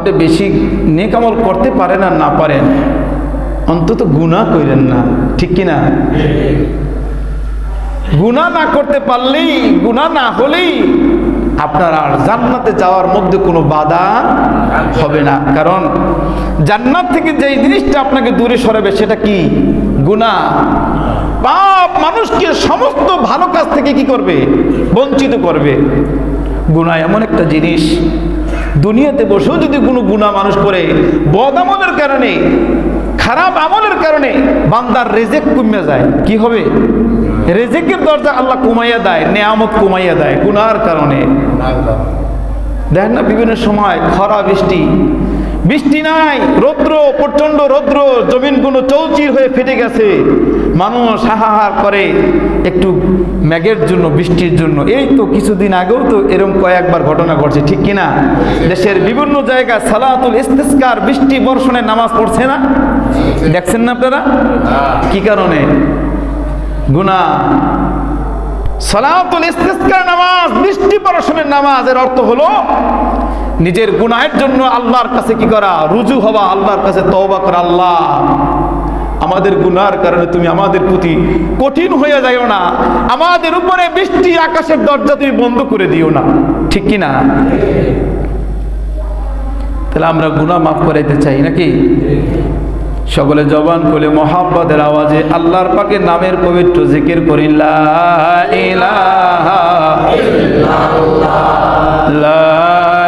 আপনি বেশি নেকামল করতে পারেন আর না পারেন, অন্তত গুণা করেন না, ঠিক কি না গুণা না করতে পারলেই গুণা না হলেই আপনার আর জান্নাতে যাওয়ার মধ্যে কোনো বাধা হবে না। কারণ জান্নাত থেকে যেই জিনিসটা আপনাকে দূরে সরাবে সেটা কি? গুণা পাপ মানুষকে সমস্ত ভালো কাজ থেকে কি করবে? বঞ্চিত করবে। গুণা এমন একটা জিনিস দুনিয়াতে বসেও যদি কোনো গুণা মানুষ করে বদ আমলের কারণে খারাপ আমলের কারণে বান্দার রেজেক কমে যায় কি হবে? রেজেকের দরজা আল্লাহ কমাইয়া দেয় নেয়ামত কমাইয়া দেয় গুনার কারণে। দেখেন না বিভিন্ন সময় খরা বৃষ্টি বৃষ্টি নাই, রৌদ্র প্রচণ্ড রৌদ্র, জমিনগুলো চৌচির হয়ে ফেটে গেছে। মানুষ হাহাহার করে, একটু ম্যাগের জন্য, বৃষ্টির জন্য। এই তো কিছুদিন আগেও তো এরকম কয়েকবার ঘটনা ঘটছে, ঠিক কিনা? দেশের বিভিন্ন জায়গায় সালাতুল ইস্তেস্কার, বৃষ্টি বর্ষণের নামাজ পড়ছে না? দেখছেন না আপনারা? কি কারণে? গুণা সালাতুল ইস্তিসকার নামাজ, বৃষ্টি বর্ষণের নামাজের অর্থ হলো নিজের গুনাহের জন্য আল্লাহর কাছে কি করা? রুজু হওয়া, আল্লাহর কাছে তওবা করা, আল্লাহ। আমাদের গুনার কারণে তুমি আমাদের প্রতি কঠিন হয়ে যাইও না। আমাদের উপরে বৃষ্টি আকাশের দরজা তুমি বন্ধ করে দিও না। ঠিক কি না তাহলে আমরা গুনাহ মাফ করাইতে চাই নাকি? সকলে জবান খুলে মোহাব্বতের আওয়াজে আল্লাহর পাকে নামের পবিত্র জিকির করি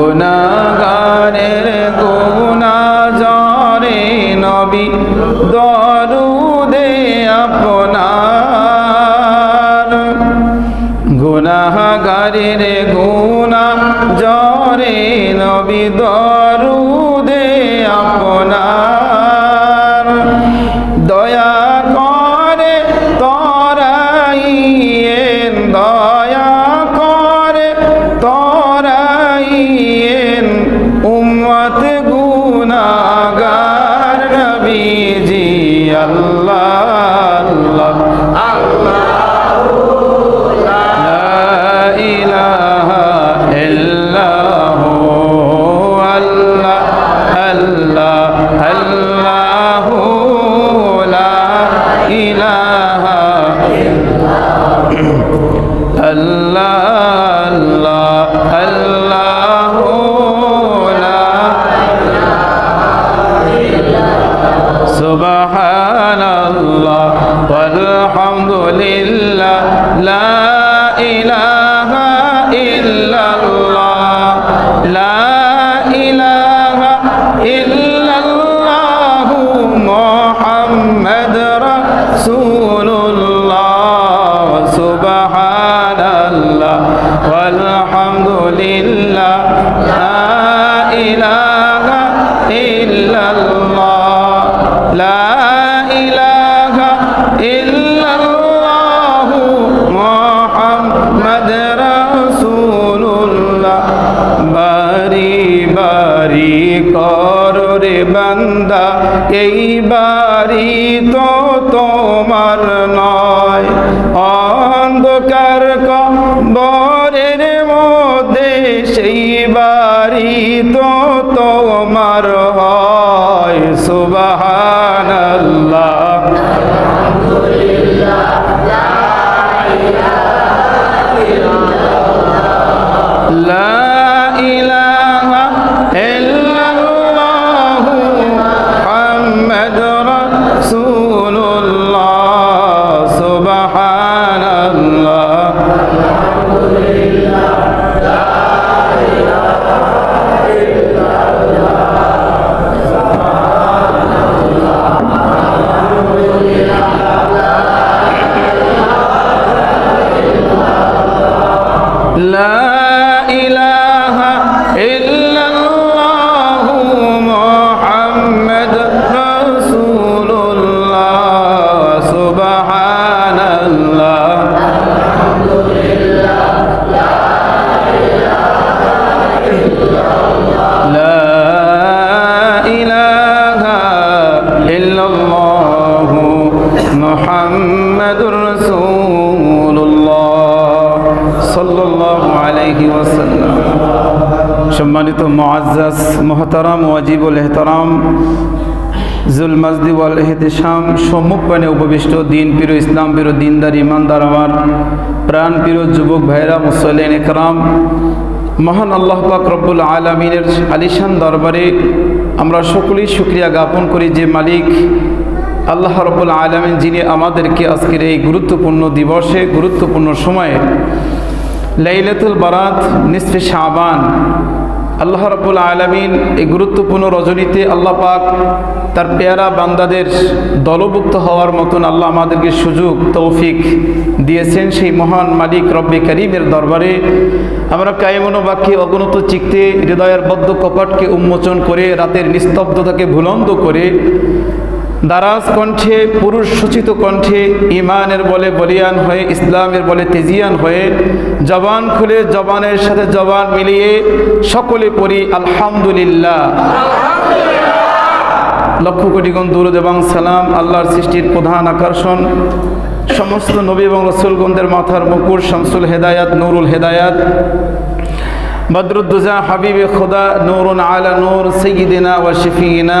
গুনাগারের والحمد لله لا إله إلا الله لا إله إلا الله محمد رسول এই বাড়ি তো তোমার নয়। অন্ধকার কবরের মধ্যে সেই বাড়ি তো তোমার হয়। সুবহানাল্লাহ। لا সম্মানিত মহতারাম মোহতারাম, ওয়াজিবুল এহতারাম, জুল মাজদি ওয়াল সম্মুখ পানে উপবিষ্ট দিন পিরো ইসলাম, পিরো দিনদার, ইমানদার আমার প্রাণ পিরো যুবক ভাইরা মুসলেন একরাম, মহান আল্লাহ পাক রব্বুল আলমিনের আলিশান দরবারে আমরা সকলেই সুক্রিয়া জ্ঞাপন করি যে মালিক আল্লাহ রব্বুল আলমিন যিনি আমাদেরকে আজকের এই গুরুত্বপূর্ণ দিবসে, গুরুত্বপূর্ণ সময়ে লাইলাতুল বারাত, নিসফে শাবান। আল্লাহ রব্বুল আলমিন এই গুরুত্বপূর্ণ রজনীতে আল্লাহ পাক তার পেয়ারা বান্দাদের দলভুক্ত হওয়ার মতন আল্লাহ আমাদেরকে সুযোগ, তৌফিক দিয়েছেন সেই মহান মালিক রব্বে করিমের দরবারে। আমরা কায়মনোবাক্যে অগণত চিকতে হৃদয়ের বদ্ধ কপাটকে উন্মোচন করে, রাতের নিস্তব্ধতাকে ভুলন্দ করে দারাজ কণ্ঠে, পুরুষ সূচিত কণ্ঠে ইমানের বলে বলিয়ান হয়ে, ইসলামের বলে তেজিয়ান হয়ে, জবান খুলে জবানের সাথে জবান মিলিয়ে সকলে পড়ি, আলহামদুলিল্লাহ। লক্ষ কোটি গুণ দুরুদ এবং সালাম, আল্লাহর সৃষ্টির প্রধান আকর্ষণ। সমস্ত নবী এবং রসুলগন্ধের মাথার মুকুর শামসুল হেদায়াত, নুরুল হেদায়াত। বদরুদ্দুজা হাবিবে খোদা, নূরুন আলা নূর সৈয়দিনা ওয়া শফিনা